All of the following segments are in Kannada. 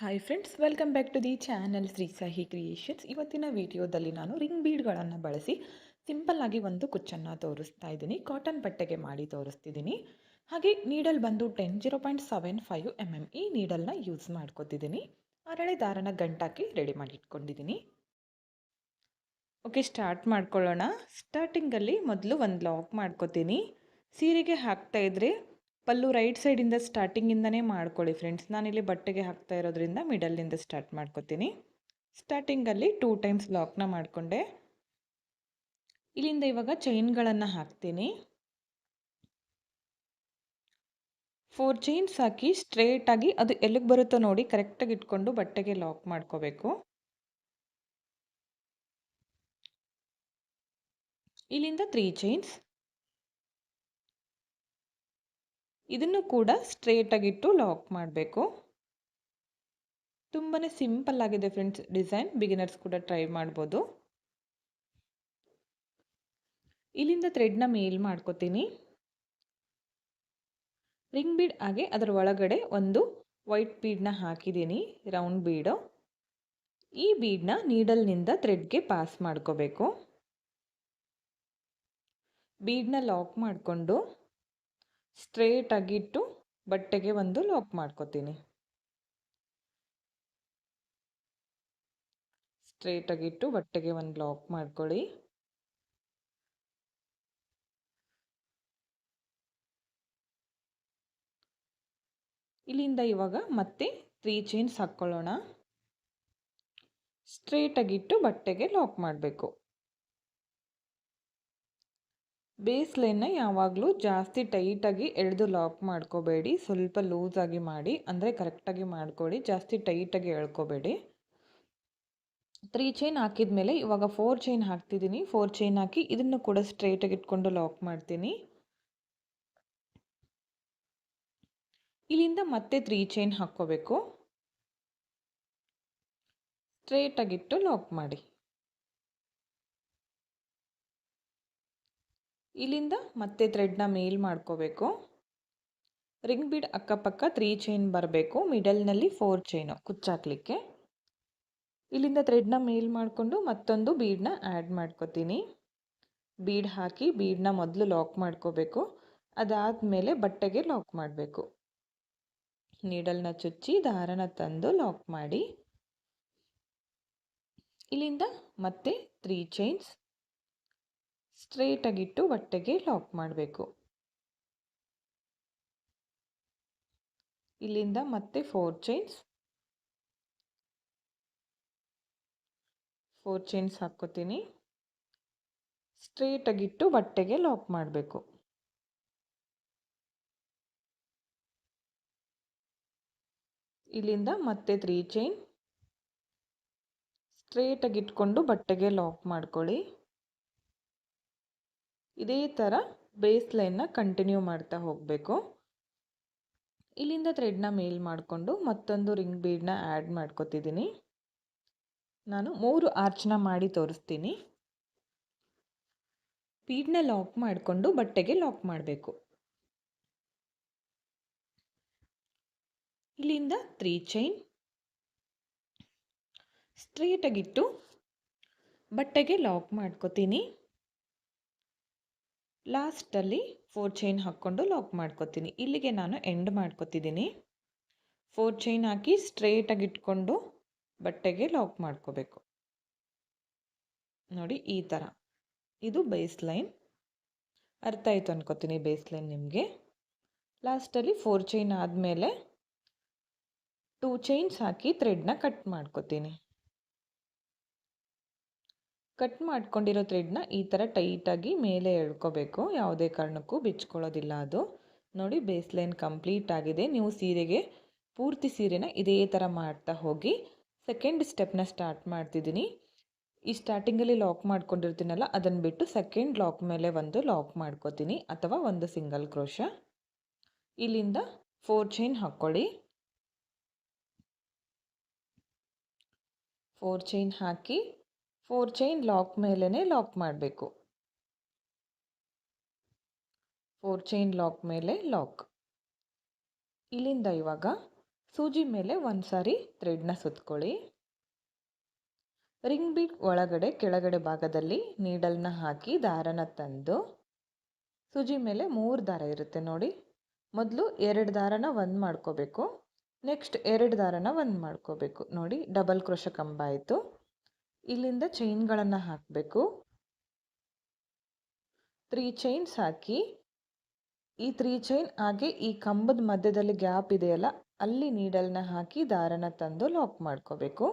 Hi friends welcome back to the channel Shri Sahi creations ಇವತ್ತಿನ ವಿಡಿಯೋದಲ್ಲಿ ನಾನು ರಿಂಗ್ ಬೀಡ್ಗಳನ್ನು ಬಳಸಿ ಸಿಂಪಲ್ ಆಗಿ ಒಂದು ಕುಚ್ಚನ್ನು ತೋರಿಸ್ತಾ ಇದ್ದೀನಿ. ಕಾಟನ್ ಬಟ್ಟೆಗೆ ಮಾಡಿ ತೋರಿಸ್ತಿದ್ದೀನಿ. ಹಾಗೆ ನೀಡಲ್ ಬಂದು ten zero point seven five M M ಈ ನೀಡಲ್ನ ಯೂಸ್ ಮಾಡ್ಕೋತಿದ್ದೀನಿ. ಅರಳೆ ದಾರನ ಗಂಟಾಕಿ ರೆಡಿ ಮಾಡಿ ಇಟ್ಕೊಂಡಿದ್ದೀನಿ. ಓಕೆ ಸ್ಟಾರ್ಟ್ ಮಾಡ್ಕೊಳ್ಳೋಣ. ಸ್ಟಾರ್ಟಿಂಗಲ್ಲಿ ಮೊದಲು ಒಂದು ಲಾಕ್ ಮಾಡ್ಕೋತೀನಿ. ಸೀರೆಗೆ ಹಾಕ್ತಾ ಪಲ್ಲು ರೈಟ್ ಸೈಡಿಂದ ಸ್ಟಾರ್ಟಿಂಗಿಂದನೇ ಮಾಡ್ಕೊಳ್ಳಿ ಫ್ರೆಂಡ್ಸ್ ನಾನಿಲ್ಲಿ ಬಟ್ಟೆಗೆ ಹಾಕ್ತಾ ಇರೋದ್ರಿಂದ ಮಿಡಲ್ನಿಂದ ಸ್ಟಾರ್ಟ್ ಮಾಡ್ಕೋತೀನಿ. ಸ್ಟಾರ್ಟಿಂಗಲ್ಲಿ ಟೂ ಟೈಮ್ಸ್ ಲಾಕ್ನ ಮಾಡಿಕೊಂಡೆ. ಇಲ್ಲಿಂದ ಇವಾಗ ಚೈನ್ಗಳನ್ನು ಹಾಕ್ತೀನಿ. ಫೋರ್ ಚೈನ್ಸ್ ಹಾಕಿ ಸ್ಟ್ರೇಟಾಗಿ ಅದು ಎಲ್ಲಿಗೆ ಬರುತ್ತೋ ನೋಡಿ ಕರೆಕ್ಟಾಗಿ ಇಟ್ಕೊಂಡು ಬಟ್ಟೆಗೆ ಲಾಕ್ ಮಾಡ್ಕೋಬೇಕು. ಇಲ್ಲಿಂದ ತ್ರೀ ಚೈನ್ಸ್ ಇದನ್ನು ಕೂಡ ಸ್ಟ್ರೇಟಾಗಿಟ್ಟು ಲಾಕ್ ಮಾಡಬೇಕು. ತುಂಬಾ ಸಿಂಪಲ್ ಆಗಿದೆ ಫ್ರೆಂಡ್ಸ್ ಡಿಸೈನ್ ಬಿಗಿನರ್ಸ್ ಕೂಡ ಟ್ರೈ ಮಾಡ್ಬೋದು. ಇಲ್ಲಿಂದ ಥ್ರೆಡ್ನ ಮೇಲ್ ಮಾಡ್ಕೋತೀನಿ. ರಿಂಗ್ ಬೀಡ್ ಹಾಗೆ ಅದರ ಒಳಗಡೆ ಒಂದು ವೈಟ್ ಬೀಡನ್ನ ಹಾಕಿದ್ದೀನಿ ರೌಂಡ್ ಬೀಡು ಈ ಬೀಡನ್ನ ನೀಡಲ್ನಿಂದ ಥ್ರೆಡ್ಗೆ ಪಾಸ್ ಮಾಡ್ಕೋಬೇಕು. ಬೀಡನ್ನ ಲಾಕ್ ಮಾಡಿಕೊಂಡು ಸ್ಟ್ರೇಟಾಗಿಟ್ಟು ಬಟ್ಟೆಗೆ ಒಂದು ಲಾಕ್ ಮಾಡ್ಕೋತೀನಿ. ಸ್ಟ್ರೇಟಾಗಿಟ್ಟು ಬಟ್ಟೆಗೆ ಒಂದು ಲಾಕ್ ಮಾಡ್ಕೊಳ್ಳಿ. ಇಲ್ಲಿಂದ ಇವಾಗ ಮತ್ತೆ ತ್ರೀ ಚೈನ್ಸ್ ಹಾಕ್ಕೊಳ್ಳೋಣ. ಸ್ಟ್ರೇಟಾಗಿಟ್ಟು ಬಟ್ಟೆಗೆ ಲಾಕ್ ಮಾಡಬೇಕು. ಬೇಸ್ ಲೈನ್ನ ಯಾವಾಗಲೂ ಜಾಸ್ತಿ ಟೈಟಾಗಿ ಎಳೆದು ಲಾಕ್ ಮಾಡ್ಕೋಬೇಡಿ. ಸ್ವಲ್ಪ ಲೂಸಾಗಿ ಮಾಡಿ, ಅಂದರೆ ಕರೆಕ್ಟಾಗಿ ಮಾಡ್ಕೊಳ್ಳಿ. ಜಾಸ್ತಿ ಟೈಟಾಗಿ ಎಳ್ಕೋಬೇಡಿ. ತ್ರೀ ಚೈನ್ ಹಾಕಿದ ಮೇಲೆ ಇವಾಗ ಫೋರ್ ಚೈನ್ ಹಾಕ್ತಿದ್ದೀನಿ. ಫೋರ್ ಚೈನ್ ಹಾಕಿ ಇದನ್ನು ಕೂಡ ಸ್ಟ್ರೈಟಾಗಿ ಇಟ್ಕೊಂಡು ಲಾಕ್ ಮಾಡ್ತೀನಿ. ಇಲ್ಲಿಂದ ಮತ್ತೆ ತ್ರೀ ಚೈನ್ ಹಾಕ್ಕೋಬೇಕು. ಸ್ಟ್ರೇಟಾಗಿಟ್ಟು ಲಾಕ್ ಮಾಡಿ. ಇಲ್ಲಿಂದ ಮತ್ತೆ ಥ್ರೆಡ್ನ ಮೇಲ್ ಮಾಡ್ಕೋಬೇಕು. ರಿಂಗ್ ಬೀಡ್ ಅಕ್ಕಪಕ್ಕ ತ್ರೀ ಚೈನ್ ಬರಬೇಕು. ಮಿಡಲ್ನಲ್ಲಿ ಫೋರ್ ಚೈನು ಕುಚ್ಚಾಕ್ಲಿಕ್ಕೆ. ಇಲ್ಲಿಂದ ಥ್ರೆಡ್ನ ಮೇಲ್ ಮಾಡಿಕೊಂಡು ಮತ್ತೊಂದು ಬೀಡನ್ನ ಆ್ಯಡ್ ಮಾಡ್ಕೋತೀನಿ. ಬೀಡ್ ಹಾಕಿ ಬೀಡನ್ನ ಮೊದಲು ಲಾಕ್ ಮಾಡ್ಕೋಬೇಕು. ಅದಾದಮೇಲೆ ಬಟ್ಟೆಗೆ ಲಾಕ್ ಮಾಡಬೇಕು. ನೀಡಲ್ನ ಚುಚ್ಚಿ ದಾರನ ತಂದು ಲಾಕ್ ಮಾಡಿ. ಇಲ್ಲಿಂದ ಮತ್ತೆ ತ್ರೀ ಚೈನ್ಸ್ ಸ್ಟ್ರೇಟಾಗಿಟ್ಟು ಬಟ್ಟೆಗೆ ಲಾಕ್ ಮಾಡಬೇಕು. ಇಲ್ಲಿಂದ ಮತ್ತೆ ಫೋರ್ ಚೈನ್ಸ್ ಫೋರ್ ಚೈನ್ಸ್ ಹಾಕ್ಕೋತೀನಿ. ಸ್ಟ್ರೇಟಾಗಿಟ್ಟು ಬಟ್ಟೆಗೆ ಲಾಕ್ ಮಾಡಬೇಕು. ಇಲ್ಲಿಂದ ಮತ್ತೆ ತ್ರೀ ಚೈನ್ ಸ್ಟ್ರೇಟಾಗಿಟ್ಕೊಂಡು ಬಟ್ಟೆಗೆ ಲಾಕ್ ಮಾಡ್ಕೊಳ್ಳಿ. ಇದೇ ಥರ ಬೇಸ್ ಲೈನ್ನ ಕಂಟಿನ್ಯೂ ಮಾಡ್ತಾ ಹೋಗಬೇಕು. ಇಲ್ಲಿಂದ ಥ್ರೆಡ್ನ ಮೇಲ್ ಮಾಡಿಕೊಂಡು ಮತ್ತೊಂದು ರಿಂಗ್ ಬೀಡನ್ನ ಆ್ಯಡ್ ಮಾಡ್ಕೊತಿದ್ದೀನಿ ನಾನು ಮೂರು ಆರ್ಚ್ನ ಮಾಡಿ ತೋರಿಸ್ತೀನಿ. ಬೀಡನ್ನ ಲಾಕ್ ಮಾಡಿಕೊಂಡು ಬಟ್ಟೆಗೆ ಲಾಕ್ ಮಾಡಬೇಕು. ಇಲ್ಲಿಂದ ತ್ರೀ ಚೈನ್ ಸ್ಟ್ರೇಟಾಗಿಟ್ಟು ಬಟ್ಟೆಗೆ ಲಾಕ್ ಮಾಡ್ಕೋತೀನಿ. ಲಾಸ್ಟಲ್ಲಿ ಫೋರ್ ಚೈನ್ ಹಾಕ್ಕೊಂಡು ಲಾಕ್ ಮಾಡ್ಕೋತೀನಿ. ಇಲ್ಲಿಗೆ ನಾನು ಎಂಡ್ ಮಾಡ್ಕೋತಿದ್ದೀನಿ. ಫೋರ್ ಚೈನ್ ಹಾಕಿ ಸ್ಟ್ರೇಟಾಗಿ ಇಟ್ಕೊಂಡು ಬಟ್ಟೆಗೆ ಲಾಕ್ ಮಾಡ್ಕೋಬೇಕು. ನೋಡಿ, ಈ ಥರ. ಇದು ಬೇಸ್ ಲೈನ್ ಅರ್ಥ ಆಯಿತು ಅನ್ಕೋತೀನಿ ಬೇಸ್ ಲೈನ್ ನಿಮಗೆ. ಲಾಸ್ಟಲ್ಲಿ ಫೋರ್ ಚೈನ್ ಆದಮೇಲೆ ಟೂ ಚೈನ್ಸ್ ಹಾಕಿ ಥ್ರೆಡ್ನ ಕಟ್ ಮಾಡ್ಕೋತೀನಿ. ಕಟ್ ಮಾಡ್ಕೊಂಡಿರೋ ಥ್ರೆಡ್ನ ಈ ಥರ ಟೈಟಾಗಿ ಮೇಲೆ ಎಳ್ಕೋಬೇಕು. ಯಾವುದೇ ಕಾರಣಕ್ಕೂ ಬಿಚ್ಕೊಳ್ಳೋದಿಲ್ಲ ಅದು. ನೋಡಿ ಬೇಸ್ ಲೈನ್ ಕಂಪ್ಲೀಟ್ ಆಗಿದೆ. ನೀವು ಸೀರೆಗೆ ಪೂರ್ತಿ ಸೀರೆನ ಇದೇ ಥರ ಮಾಡ್ತಾ ಹೋಗಿ ಸೆಕೆಂಡ್ ಸ್ಟೆಪ್ನ ಸ್ಟಾರ್ಟ್ ಮಾಡ್ತಿದ್ದೀನಿ. ಈ ಸ್ಟಾರ್ಟಿಂಗಲ್ಲಿ ಲಾಕ್ ಮಾಡ್ಕೊಂಡಿರ್ತೀನಲ್ಲ, ಅದನ್ನು ಬಿಟ್ಟು ಸೆಕೆಂಡ್ ಲಾಕ್ ಮೇಲೆ ಒಂದು ಲಾಕ್ ಮಾಡ್ಕೋತೀನಿ, ಅಥವಾ ಒಂದು ಸಿಂಗಲ್ ಕ್ರೋಶ ಇಲ್ಲಿಂದ ಫೋರ್ ಚೈನ್ ಹಾಕ್ಕೊಳ್ಳಿ. ಫೋರ್ ಚೈನ್ ಹಾಕಿ ಫೋರ್ ಚೈನ್ ಲಾಕ್ ಮೇಲೇ ಲಾಕ್ ಮಾಡಬೇಕು. ಫೋರ್ ಚೈನ್ ಲಾಕ್ ಮೇಲೆ ಲಾಕ್ ಇಲ್ಲಿಂದ ಇವಾಗ ಸೂಜಿ ಮೇಲೆ ಒಂದು ಸಾರಿ ಥ್ರೆಡ್ನ ಸುತ್ಕೊಳ್ಳಿ. ರಿಂಗ್ ಬೀಟ್ ಒಳಗಡೆ ಕೆಳಗಡೆ ಭಾಗದಲ್ಲಿ ನೀಡಲ್ನ ಹಾಕಿ ದಾರನ ತಂದು, ಸೂಜಿ ಮೇಲೆ ಮೂರು ದಾರ ಇರುತ್ತೆ ನೋಡಿ. ಮೊದಲು ಎರಡು ದಾರನ ಒಂದು ಮಾಡ್ಕೋಬೇಕು. ನೆಕ್ಸ್ಟ್ ಎರಡು ದಾರನ ಒಂದು ಮಾಡ್ಕೋಬೇಕು ನೋಡಿ. ಡಬಲ್ ಕ್ರೋಶ ಕಂಬ ಆಯಿತು. ಇಲ್ಲಿಂದ ಚೈನ್ಗಳನ್ನು ಹಾಕಬೇಕು. ತ್ರೀ ಚೈನ್ಸ್ ಹಾಕಿ, ಈ ತ್ರೀ ಚೈನ್ ಹಾಗೆ ಈ ಕಂಬದ ಮಧ್ಯದಲ್ಲಿ ಗ್ಯಾಪ್ ಇದೆಯಲ್ಲ, ಅಲ್ಲಿ ನೀಡಲ್ನ ಹಾಕಿ ದಾರನ ತಂದು ಲಾಕ್ ಮಾಡ್ಕೋಬೇಕು.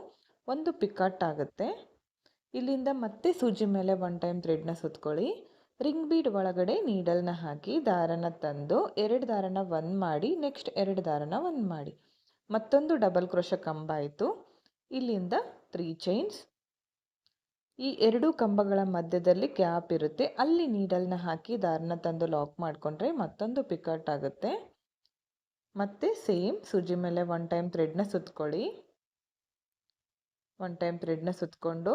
ಒಂದು ಪಿಕಟ್ ಆಗುತ್ತೆ. ಇಲ್ಲಿಂದ ಮತ್ತೆ ಸೂಜಿ ಮೇಲೆ ಒನ್ ಟೈಮ್ ಥ್ರೆಡ್ನ ಸುತ್ಕೊಳ್ಳಿ. ರಿಂಗ್ ಬೀಡ್ ಒಳಗಡೆ ನೀಡಲ್ನ ಹಾಕಿ ದಾರನ ತಂದು ಎರಡು ದಾರನ ಒಂದು ಮಾಡಿ ನೆಕ್ಸ್ಟ್ ಎರಡು ದಾರನ ಒಂದು ಮಾಡಿ. ಮತ್ತೊಂದು ಡಬಲ್ ಕ್ರೋಶ ಕಂಬ ಆಯಿತು. ಇಲ್ಲಿಂದ ತ್ರೀ ಚೈನ್ಸ್ ಈ ಎರಡು ಕಂಬಗಳ ಮಧ್ಯದಲ್ಲಿ ಗ್ಯಾಪ್ ಇರುತ್ತೆ. ಅಲ್ಲಿ ನೀಡಲ್ನ ಹಾಕಿ ದಾರನ ತಂದು ಲಾಕ್ ಮಾಡಿಕೊಂಡ್ರೆ ಮತ್ತೊಂದು ಪಿಕಟ್ ಆಗುತ್ತೆ. ಮತ್ತೆ ಸೇಮ್ ಸೂಜಿ ಮೇಲೆ ಒನ್ ಟೈಮ್ ಥ್ರೆಡ್ನ ಸುತ್ಕೊಳ್ಳಿ. ಒನ್ ಟೈಮ್ ಥ್ರೆಡ್ನ ಸುತ್ಕೊಂಡು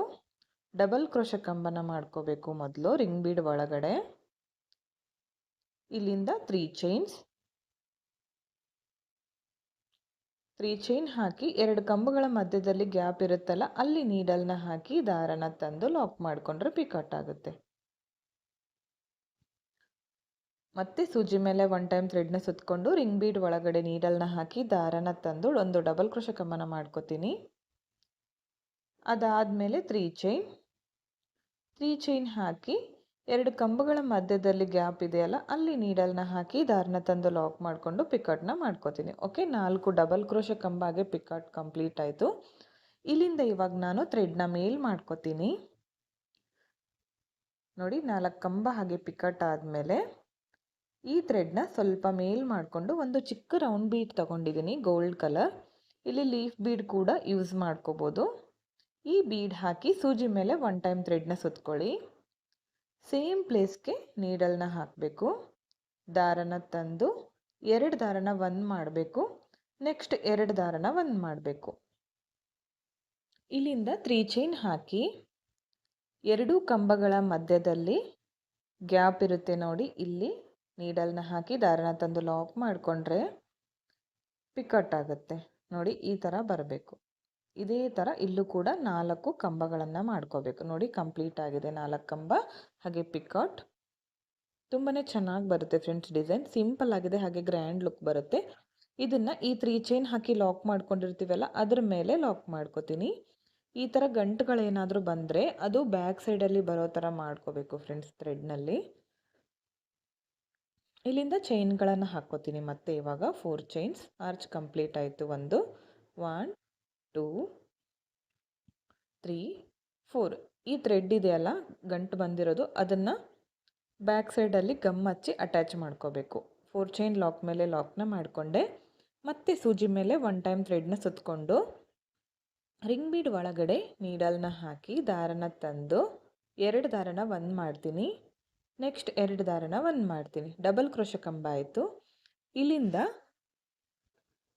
ಡಬಲ್ ಕ್ರೋಶ ಕಂಬನ ಮಾಡ್ಕೋಬೇಕು ಮೊದಲು ರಿಂಗ್ ಬೀಡ್ ಒಳಗಡೆ. ಇಲ್ಲಿಂದ ತ್ರೀ ಚೈನ್ಸ್. ತ್ರೀ ಚೈನ್ ಹಾಕಿ ಎರಡು ಕಂಬಗಳ ಮಧ್ಯದಲ್ಲಿ ಗ್ಯಾಪ್ ಇರುತ್ತಲ್ಲ, ಅಲ್ಲಿ ನೀಡಲ್ನ ಹಾಕಿ ದಾರನ ತಂದು ಲಾಕ್ ಮಾಡಿಕೊಂಡ್ರೆ ಪಿಕಟ್ ಆಗುತ್ತೆ. ಮತ್ತೆ ಸೂಜಿ ಮೇಲೆ ಒನ್ ಟೈಮ್ ಥ್ರೆಡ್ನ ಸುತ್ತಕೊಂಡು ರಿಂಗ್ ಬೀಡ್ ಒಳಗಡೆ ನೀಡಲ್ನ ಹಾಕಿ ದಾರನ ತಂದು ಒಂದು ಡಬಲ್ ಕ್ರೋಶ ಕಂಬನ ಮಾಡ್ಕೋತೀನಿ. ಅದಾದಮೇಲೆ ತ್ರೀ ಚೈನ್ ತ್ರೀ ಚೈನ್ ಹಾಕಿ ಎರಡು ಕಂಬಗಳ ಮಧ್ಯದಲ್ಲಿ ಗ್ಯಾಪ್ ಇದೆಯಲ್ಲ, ಅಲ್ಲಿ ನೀಡಲ್ನ ಹಾಕಿ ದಾರನ ತಂದು ಲಾಕ್ ಮಾಡಿಕೊಂಡು ಪಿಕಟ್ನ ಮಾಡ್ಕೋತೀನಿ. ಓಕೆ, ನಾಲ್ಕು ಡಬಲ್ ಕ್ರೋಶ ಕಂಬಾಗೆ ಪಿಕಟ್ ಕಂಪ್ಲೀಟ್ ಆಯಿತು. ಇಲ್ಲಿಂದ ಇವಾಗ ನಾನು ಥ್ರೆಡ್ನ ಮೇಲ್ ಮಾಡ್ಕೋತೀನಿ. ನೋಡಿ, ನಾಲ್ಕು ಕಂಬ ಹಾಗೆ ಪಿಕಟ್ ಆದಮೇಲೆ ಈ ಥ್ರೆಡ್ನ ಸ್ವಲ್ಪ ಮೇಲ್ ಮಾಡಿಕೊಂಡು ಒಂದು ಚಿಕ್ಕ ರೌಂಡ್ ಬೀಡ್ ತಗೊಂಡಿದ್ದೀನಿ, ಗೋಲ್ಡ್ ಕಲರ್. ಇಲ್ಲಿ ಲೀಫ್ ಬೀಡ್ ಕೂಡ ಯೂಸ್ ಮಾಡ್ಕೋಬೋದು. ಈ ಬೀಡ್ ಹಾಕಿ ಸೂಜಿ ಮೇಲೆ ಒನ್ ಟೈಮ್ ಥ್ರೆಡ್ನ ಸುತ್ಕೊಳ್ಳಿ. ಸೇಮ್ ಪ್ಲೇಸ್ಗೆ ನೀಡಲ್ನ ಹಾಕಬೇಕು. ದಾರನ ತಂದು ಎರಡು ದಾರನ ಒಂದು ಮಾಡಬೇಕು. ನೆಕ್ಸ್ಟ್ ಎರಡು ದಾರನ ಒಂದು ಮಾಡಬೇಕು. ಇಲ್ಲಿಂದ ತ್ರೀ ಚೈನ್ ಹಾಕಿ ಎರಡೂ ಕಂಬಗಳ ಮಧ್ಯದಲ್ಲಿ ಗ್ಯಾಪ್ ಇರುತ್ತೆ ನೋಡಿ ಇಲ್ಲಿ. ನೀಡಲ್ನ ಹಾಕಿ ದಾರನ ತಂದು ಲಾಕ್ ಮಾಡಿಕೊಂಡ್ರೆ ಪಿಕಟ್ ಆಗುತ್ತೆ. ನೋಡಿ ಈ ಥರ ಬರಬೇಕು. ಇದೇ ಥರ ಇಲ್ಲೂ ಕೂಡ ನಾಲ್ಕು ಕಂಬಗಳನ್ನು ಮಾಡ್ಕೋಬೇಕು. ನೋಡಿ ಕಂಪ್ಲೀಟ್ ಆಗಿದೆ ನಾಲ್ಕು ಕಂಬ, ಹಾಗೆ ಪಿಕಟ್ ತುಂಬಾ ಚೆನ್ನಾಗಿ ಬರುತ್ತೆ ಫ್ರೆಂಡ್ಸ್ ಡಿಸೈನ್ ಸಿಂಪಲ್ ಆಗಿದೆ, ಹಾಗೆ ಗ್ರ್ಯಾಂಡ್ ಲುಕ್ ಬರುತ್ತೆ. ಇದನ್ನು ಈ ತ್ರೀ ಚೈನ್ ಹಾಕಿ ಲಾಕ್ ಮಾಡ್ಕೊಂಡಿರ್ತೀವಲ್ಲ, ಅದ್ರ ಮೇಲೆ ಲಾಕ್ ಮಾಡ್ಕೋತೀನಿ. ಈ ಥರ ಗಂಟುಗಳೇನಾದರೂ ಬಂದರೆ ಅದು ಬ್ಯಾಕ್ ಸೈಡಲ್ಲಿ ಬರೋ ಥರ ಮಾಡ್ಕೋಬೇಕು ಫ್ರೆಂಡ್ಸ್ ಥ್ರೆಡ್ನಲ್ಲಿ ಇಲ್ಲಿಂದ ಚೈನ್ಗಳನ್ನು ಹಾಕ್ಕೋತೀನಿ ಮತ್ತೆ ಇವಾಗ ಫೋರ್ ಚೈನ್ಸ್ ಆರ್ಚ್ ಕಂಪ್ಲೀಟ್ ಆಯಿತು ಒಂದು ಒನ್ ಟೂ, ತ್ರೀ, ಫೋರ್. ಈ ಥ್ರೆಡ್ ಇದೆಯಲ್ಲ, ಗಂಟು ಬಂದಿರೋದು, ಅದನ್ನು ಬ್ಯಾಕ್ ಸೈಡಲ್ಲಿ ಗಮ್ ಹಚ್ಚಿ ಅಟ್ಯಾಚ್ ಮಾಡ್ಕೋಬೇಕು. ಫೋರ್ ಚೈನ್ ಲಾಕ್ ಮೇಲೆ ಲಾಕ್ನ ಮಾಡಿಕೊಂಡೆ. ಮತ್ತೆ ಸೂಜಿ ಮೇಲೆ ಒನ್ ಟೈಮ್ ಥ್ರೆಡ್ನ ಸುತ್ತಕೊಂಡು ರಿಂಗ್ ಬೀಡ್ ಒಳಗಡೆ ನೀಡಲ್ನ ಹಾಕಿ, ದಾರನ ತಂದು, ಎರಡು ದಾರನ ಒಂದು ಮಾಡ್ತೀನಿ. ನೆಕ್ಸ್ಟ್ ಎರಡು ದಾರನ ಒಂದು ಮಾಡ್ತೀನಿ. ಡಬಲ್ ಕ್ರೋಶ ಕಂಬ ಆಯಿತು. ಇಲ್ಲಿಂದ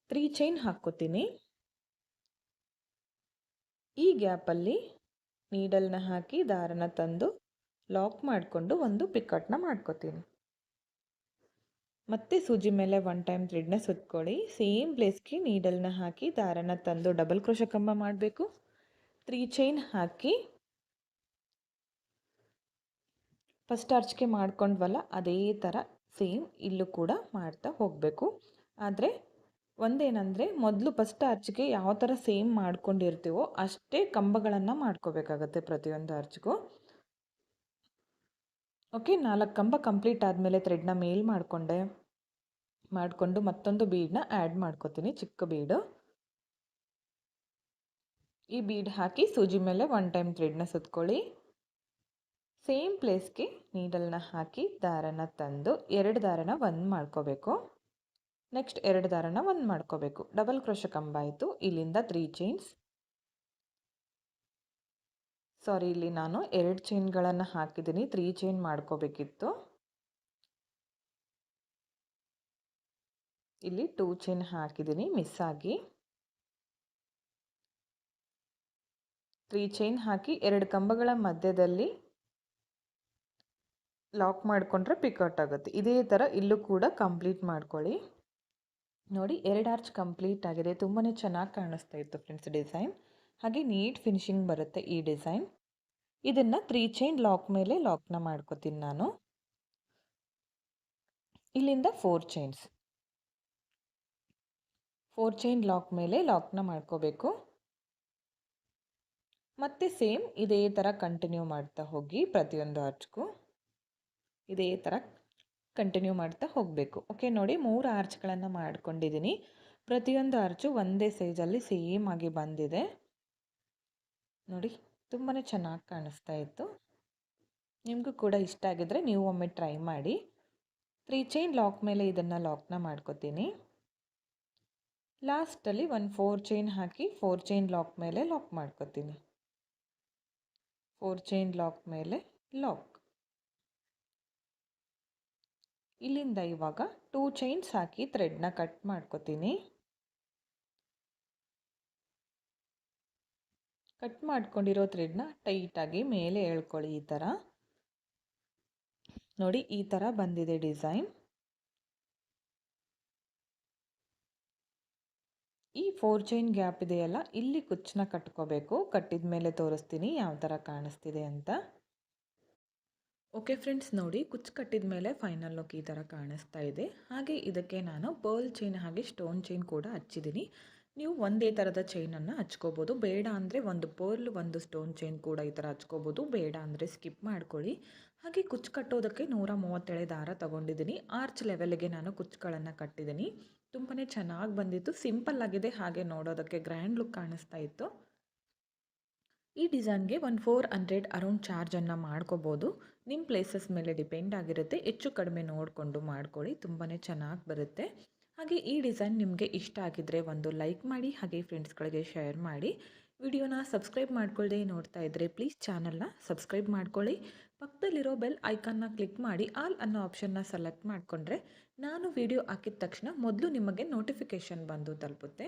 ತ್ರೀ ಚೈನ್ ಹಾಕ್ಕೋತೀನಿ. ಈ ಗ್ಯಾಪಲ್ಲಿ ನೀಡಲ್ನ ಹಾಕಿ ದಾರನ ತಂದು ಲಾಕ್ ಮಾಡಿಕೊಂಡು ಒಂದು ಪಿಕಟ್ನ ಮಾಡ್ಕೋತೀನಿ. ಮತ್ತೆ ಸೂಜಿ ಮೇಲೆ ಒನ್ ಟೈಮ್ ಥ್ರೆಡ್ನ ಸುತ್ಕೊಳ್ಳಿ. ಸೇಮ್ ಪ್ಲೇಸ್ಗೆ ನೀಡಲ್ನ ಹಾಕಿ ದಾರನ ತಂದು ಡಬಲ್ ಕ್ರೋಶ ಕಂಬ ಮಾಡಬೇಕು. ತ್ರೀ ಚೈನ್ ಹಾಕಿ ಫಸ್ಟ್ ಆರ್ಚ್ಗೆ ಮಾಡ್ಕೊಂಡ್ವಲ್ಲ, ಅದೇ ಥರ ಸೇಮ್ ಇಲ್ಲೂ ಕೂಡ ಮಾಡ್ತಾ ಹೋಗಬೇಕು. ಆದರೆ ಒಂದೇನಂದರೆ ಮೊದಲು ಫಸ್ಟ್ ಆರ್ಚ್ಗೆ ಯಾವ ಥರ ಸೇಮ್ ಮಾಡ್ಕೊಂಡಿರ್ತೀವೋ ಅಷ್ಟೇ ಕಂಬಗಳನ್ನು ಮಾಡ್ಕೋಬೇಕಾಗತ್ತೆ ಪ್ರತಿಯೊಂದು ಅರ್ಚಿಗೂ. ಓಕೆ ನಾಲ್ಕು ಕಂಬ ಕಂಪ್ಲೀಟ್ ಆದಮೇಲೆ ಥ್ರೆಡ್ನ ಮೇಲ್ ಮಾಡಿಕೊಂಡೆ. ಮಾಡಿಕೊಂಡು ಮತ್ತೊಂದು ಬೀಡನ್ನ ಆ್ಯಡ್ ಮಾಡ್ಕೋತೀನಿ, ಚಿಕ್ಕ ಬೀಡು ಈ ಬೀಡ್ ಹಾಕಿ ಸೂಜಿ ಮೇಲೆ ಒನ್ ಟೈಮ್ ಥ್ರೆಡ್ನ ಸುತ್ಕೊಳ್ಳಿ. ಸೇಮ್ ಪ್ಲೇಸ್ಗೆ ನೀಡಲ್ನ ಹಾಕಿ ದಾರನ ತಂದು, ಎರಡು ದಾರನ ಒಂದು ಮಾಡ್ಕೋಬೇಕು. ನೆಕ್ಸ್ಟ್ ಎರಡು ದಾರನ ಒಂದು ಮಾಡ್ಕೋಬೇಕು. ಡಬಲ್ ಕ್ರೋಶ ಕಂಬ ಆಯಿತು. ಇಲ್ಲಿಂದ ತ್ರೀ ಚೈನ್ಸ್ ಸಾರಿ ಇಲ್ಲಿ ನಾನು ಎರಡು ಚೈನ್ಗಳನ್ನು ಹಾಕಿದ್ದೀನಿ ತ್ರೀ ಚೈನ್ ಮಾಡ್ಕೋಬೇಕಿತ್ತು. ಇಲ್ಲಿ ಟೂ ಚೈನ್ ಹಾಕಿದ್ದೀನಿ ಮಿಸ್ ಆಗಿ. ತ್ರೀ ಚೈನ್ ಹಾಕಿ ಎರಡು ಕಂಬಗಳ ಮಧ್ಯದಲ್ಲಿ ಲಾಕ್ ಮಾಡಿಕೊಂಡ್ರೆ ಪಿಕೌಟ್ ಆಗುತ್ತೆ. ಇದೇ ಥರ ಇಲ್ಲೂ ಕೂಡ ಕಂಪ್ಲೀಟ್ ಮಾಡ್ಕೊಳ್ಳಿ. ನೋಡಿ, ಎರಡು ಆರ್ಚ್ ಕಂಪ್ಲೀಟ್ ಆಗಿದೆ. ತುಂಬಾ ಚೆನ್ನಾಗಿ ಕಾಣಿಸ್ತಾ ಇತ್ತು ಫ್ರೆಂಡ್ಸ್ ಡಿಸೈನ್ ಹಾಗೆ ನೀಟ್ ಫಿನಿಶಿಂಗ್ ಬರುತ್ತೆ ಈ ಡಿಸೈನ್ ಇದನ್ನು ತ್ರೀ ಚೈನ್ ಲಾಕ್ ಮೇಲೆ ಲಾಕ್ನ ಮಾಡ್ಕೋತೀನಿ ನಾನು. ಇಲ್ಲಿಂದ four chains four chain lock ಮೇಲೆ ಲಾಕ್ನ ಮಾಡ್ಕೋಬೇಕು. ಮತ್ತೆ ಸೇಮ್ ಇದೇ ಥರ ಕಂಟಿನ್ಯೂ ಮಾಡ್ತಾ ಹೋಗಿ ಪ್ರತಿಯೊಂದು ಆರ್ಚ್ಗೂ ಇದೇ ಥರ ಕಂಟಿನ್ಯೂ ಮಾಡ್ತಾ ಹೋಗಬೇಕು. ಓಕೆ ನೋಡಿ ಮೂರು ಆರ್ಚ್ಗಳನ್ನು ಮಾಡ್ಕೊಂಡಿದ್ದೀನಿ ಪ್ರತಿಯೊಂದು ಆರ್ಚು ಒಂದೇ ಸೈಜಲ್ಲಿ ಸೇಮ್ ಆಗಿ ಬಂದಿದೆ. ನೋಡಿ ತುಂಬಾ ಚೆನ್ನಾಗಿ ಕಾಣಿಸ್ತಾ ಇತ್ತು. ನಿಮಗೂ ಕೂಡ ಇಷ್ಟ ಆಗಿದ್ರೆ ನೀವು ಒಮ್ಮೆ ಟ್ರೈ ಮಾಡಿ. ತ್ರೀ ಚೈನ್ ಲಾಕ್ ಮೇಲೆ ಇದನ್ನು ಲಾಕ್ನ ಮಾಡ್ಕೋತೀನಿ. ಲಾಸ್ಟಲ್ಲಿ ಒಂದು ಫೋರ್ ಚೈನ್ ಹಾಕಿ ಫೋರ್ ಚೈನ್ ಲಾಕ್ ಮೇಲೆ ಲಾಕ್ ಮಾಡ್ಕೋತೀನಿ. ಫೋರ್ ಚೈನ್ ಲಾಕ್ ಮೇಲೆ ಲಾಕ್ ಇಲ್ಲಿಂದ ಇವಾಗ ಟೂ ಚೈನ್ಸ್ ಹಾಕಿ ಥ್ರೆಡ್ನ ಕಟ್ ಮಾಡ್ಕೋತೀನಿ. ಕಟ್ ಮಾಡ್ಕೊಂಡಿರೋ ಥ್ರೆಡ್ನ ಟೈಟಾಗಿ ಮೇಲೆ ಹೇಳ್ಕೊಳ್ಳಿ ಈ ಥರ ನೋಡಿ, ಈ ಥರ ಬಂದಿದೆ ಡಿಸೈನ್ ಈ ಫೋರ್ ಚೈನ್ ಗ್ಯಾಪ್ ಇದೆಯಲ್ಲ, ಇಲ್ಲಿ ಕುಚ್ಚನ್ನ ಕಟ್ಕೋಬೇಕು. ಕಟ್ಟಿದ ಮೇಲೆ ತೋರಿಸ್ತೀನಿ ಯಾವ ಥರ ಕಾಣಿಸ್ತಿದೆ ಅಂತ. ಓಕೆ ಫ್ರೆಂಡ್ಸ್ ನೋಡಿ, ಕುಚ್ಚು ಕಟ್ಟಿದ ಮೇಲೆ ಫೈನಲ್ ಲುಕ್ ಈ ಥರ ಕಾಣಿಸ್ತಾ ಇದೆ. ಹಾಗೆ ಇದಕ್ಕೆ ನಾನು ಪರ್ಲ್ ಚೈನ್ ಹಾಗೆ ಸ್ಟೋನ್ ಚೈನ್ ಕೂಡ ಹಚ್ಚಿದ್ದೀನಿ ನೀವು ಒಂದೇ ಥರದ ಚೈನನ್ನು ಹಚ್ಕೋಬೋದು. ಬೇಡ ಅಂದರೆ ಒಂದು ಪರ್ಲ್ ಒಂದು ಸ್ಟೋನ್ ಚೈನ್ ಕೂಡ ಈ ಥರ ಹಚ್ಕೋಬೋದು. ಬೇಡ ಅಂದರೆ ಸ್ಕಿಪ್ ಮಾಡ್ಕೊಳ್ಳಿ. ಹಾಗೆ ಕುಚ್ಚು ಕಟ್ಟೋದಕ್ಕೆ ನೂರ ಮೂವತ್ತೇಳೆ ದಾರ ತೊಗೊಂಡಿದ್ದೀನಿ ಆರ್ಚ್ ಲೆವೆಲ್ಗೆ ನಾನು ಕುಚ್ಚುಗಳನ್ನು ಕಟ್ಟಿದ್ದೀನಿ ತುಂಬಾ ಚೆನ್ನಾಗಿ ಬಂದಿತ್ತು. ಸಿಂಪಲ್ ಆಗಿದೆ. ಹಾಗೆ ನೋಡೋದಕ್ಕೆ ಗ್ರ್ಯಾಂಡ್ ಲುಕ್ ಕಾಣಿಸ್ತಾ ಇತ್ತು. ಈ ಡಿಸೈನ್ಗೆ ಒಂದು ಫೋರ್ ಹಂಡ್ರೆಡ್ ಅರೌಂಡ್ ಚಾರ್ಜನ್ನು ಮಾಡ್ಕೋಬೋದು. ನಿಮ್ಮ ಪ್ಲೇಸಸ್ ಮೇಲೆ ಡಿಪೆಂಡ್ ಆಗಿರುತ್ತೆ. ಹೆಚ್ಚು ಕಡಿಮೆ ನೋಡಿಕೊಂಡು ಮಾಡ್ಕೊಳ್ಳಿ. ತುಂಬಾ ಚೆನ್ನಾಗಿ ಬರುತ್ತೆ. ಹಾಗೆ ಈ ಡಿಸೈನ್ ನಿಮಗೆ ಇಷ್ಟ ಆಗಿದ್ದರೆ ಒಂದು ಲೈಕ್ ಮಾಡಿ, ಹಾಗೆ ಫ್ರೆಂಡ್ಸ್ಗಳಿಗೆ ಶೇರ್ ಮಾಡಿ. ವಿಡಿಯೋನ ಸಬ್ಸ್ಕ್ರೈಬ್ ಮಾಡ್ಕೊಳ್ಳದೆ ನೋಡ್ತಾ ಇದ್ದರೆ ಪ್ಲೀಸ್ ಚಾನಲ್ನ ಸಬ್ಸ್ಕ್ರೈಬ್ ಮಾಡ್ಕೊಳ್ಳಿ. ಪಕ್ಕದಲ್ಲಿರೋ ಬೆಲ್ ಐಕಾನ್ನ ಕ್ಲಿಕ್ ಮಾಡಿ ಆಲ್ ಅನ್ನೋ ಆಪ್ಷನ್ನ ಸೆಲೆಕ್ಟ್ ಮಾಡಿಕೊಂಡ್ರೆ ನಾನು ವಿಡಿಯೋ ಹಾಕಿದ ತಕ್ಷಣ ಮೊದಲು ನಿಮಗೆ ನೋಟಿಫಿಕೇಷನ್ ಬಂದು ತಲುಪುತ್ತೆ.